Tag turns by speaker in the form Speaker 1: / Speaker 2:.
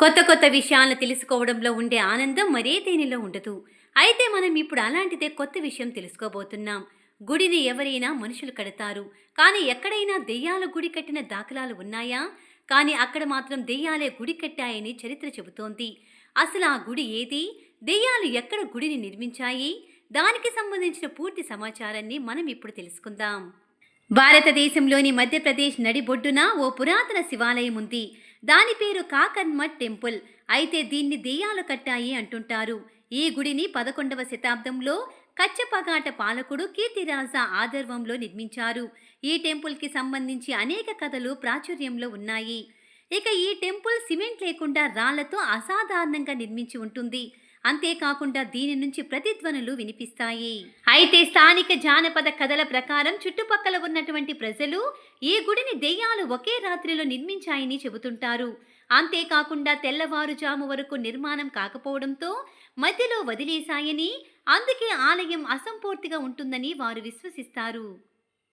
Speaker 1: కొత్త కొత్త విషయాలను తెలుసుకోవడంలో ఉండే ఆనందం మరే దేనిలో ఉండదు. అయితే మనం ఇప్పుడు అలాంటిదే కొత్త విషయం తెలుసుకోబోతున్నాం. గుడిని ఎవరైనా మనుషులు కడతారు. కానీ ఎక్కడైనా దెయ్యాల గుడి కట్టిన దాఖలాలు ఉన్నాయా? కానీ అక్కడ మాత్రం దెయ్యాలే గుడి కట్టాయని చరిత్ర చెబుతోంది. అసలు ఆ గుడి ఏది? దెయ్యాలు ఎక్కడ గుడిని నిర్మించాయి? దానికి సంబంధించిన పూర్తి సమాచారాన్ని మనం ఇప్పుడు తెలుసుకుందాం. భారతదేశంలోని మధ్యప్రదేశ్ నడిబొడ్డున ఓ పురాతన శివాలయం ఉంది. దాని పేరు కాకన్మఠ్ టెంపుల్. అయితే దీన్ని దెయ్యాలు కట్టాయి అంటుంటారు. ఈ గుడిని పదకొండవ శతాబ్దంలో కచ్చపగాట పాలకుడు కీర్తిరాజా ఆదర్వంలో నిర్మించారు. ఈ టెంపుల్కి సంబంధించి అనేక కథలు ప్రాచుర్యంలో ఉన్నాయి. ఇక ఈ టెంపుల్ సిమెంట్ లేకుండా రాళ్ళతో అసాధారణంగా నిర్మించి ఉంటుంది. అంతేకాకుండా దీని నుంచి ప్రతిధ్వనులు వినిపిస్తాయి. అయితే స్థానిక జానపద కథల ప్రకారం చుట్టుపక్కల ఉన్నటువంటి ప్రజలు ఈ గుడిని దెయ్యాలు ఒకే రాత్రిలో నిర్మించాయని చెబుతుంటారు. అంతేకాకుండా తెల్లవారుజాము వరకు నిర్మాణం కాకపోవడంతో మధ్యలో వదిలేశాయని అందుకే ఆలయం అసంపూర్తిగా ఉంటుందని వారు విశ్వసిస్తారు.